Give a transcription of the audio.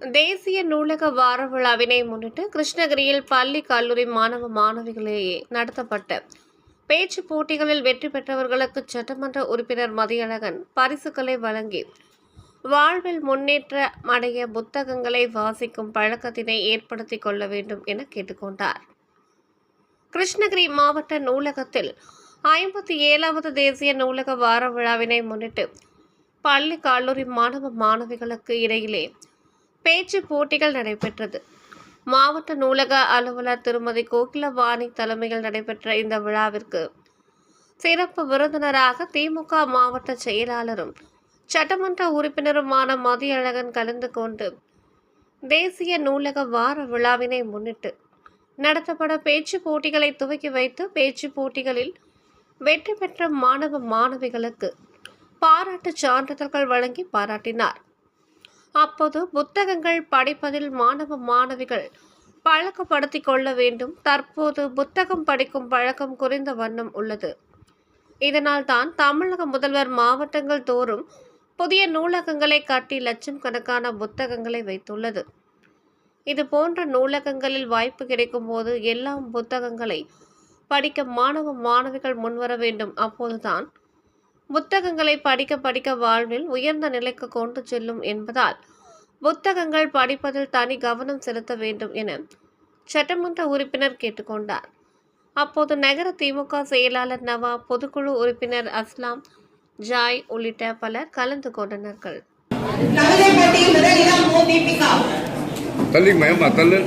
தேசிய நூலக வார விழாவினை முன்னிட்டு கிருஷ்ணகிரியில் பள்ளி கல்லூரி மாணவ மாணவிகளிடையே நடத்தப்பட்ட பேச்சு போட்டிகளில் வெற்றி பெற்றவர்களுக்கு சட்டமன்ற உறுப்பினர் மதியழகன் பரிசுகளை வழங்கி வாழ்வில் முன்னேற்ற அடைய புத்தகங்களை வாசிக்கும் பழக்கத்தினை ஏற்படுத்திக் கொள்ள வேண்டும் என கேட்டுக்கொண்டார். கிருஷ்ணகிரி மாவட்ட நூலகத்தில் ஐம்பத்தி ஏழாவது தேசிய நூலக வார விழாவினை முன்னிட்டு பள்ளி கல்லூரி மாணவ மாணவிகளுக்கு இடையிலே பேச்சு போட்டிகள் நடைபெற்றது. மாவட்ட நூலக அலுவலர் திருமதி கோகிலவாணி தலைமையில் நடைபெற்ற இந்த விழாவிற்கு சிறப்பு விருந்தினராக திமுக மாவட்ட செயலாளரும் சட்டமன்ற உறுப்பினருமான மதியழகன் கலந்து கொண்டு தேசிய நூலக வார விழாவினை முன்னிட்டு நடத்தப்பட பேச்சு போட்டிகளை துவக்கி வைத்து பேச்சு போட்டிகளில் வெற்றி பெற்ற மாணவ மாணவிகளுக்கு பாராட்டு சான்றிதழ்கள் வழங்கி பாராட்டினார். அப்போது புத்தகங்கள் படிப்பதில் மாணவ மாணவிகள் பழக்கப்படுத்திக் கொள்ள வேண்டும். தற்போது புத்தகம் படிக்கும் பழக்கம் குறைந்த வண்ணம் உள்ளது. இதனால் தான் தமிழக முதல்வர் மாவட்டங்கள் தோறும் புதிய நூலகங்களை கட்டி லட்சம் கணக்கான புத்தகங்களை வைத்துள்ளது. இது போன்ற நூலகங்களில் வாய்ப்பு கிடைக்கும் போது எல்லா புத்தகங்களை படிக்க மாணவ மாணவிகள் முன்வர வேண்டும். அப்போதுதான் புத்தகங்களை படிக்க படிக்க வாழ்வில் உயர்ந்த நிலைக்கு கொண்டு செல்லும் என்பதால் புத்தகங்கள் படிப்பதில் தனி கவனம் செலுத்த வேண்டும் என சட்டமன்ற உறுப்பினர் கேட்டுக்கொண்டார். அப்போது நகர திமுக செயலாளர் நவா பொதுக்குழு உறுப்பினர் அஸ்லாம் ஜாய் உள்ளிட்ட பலர் கலந்து கொண்டனர்கள். கவிதை போட்டியில் முதல்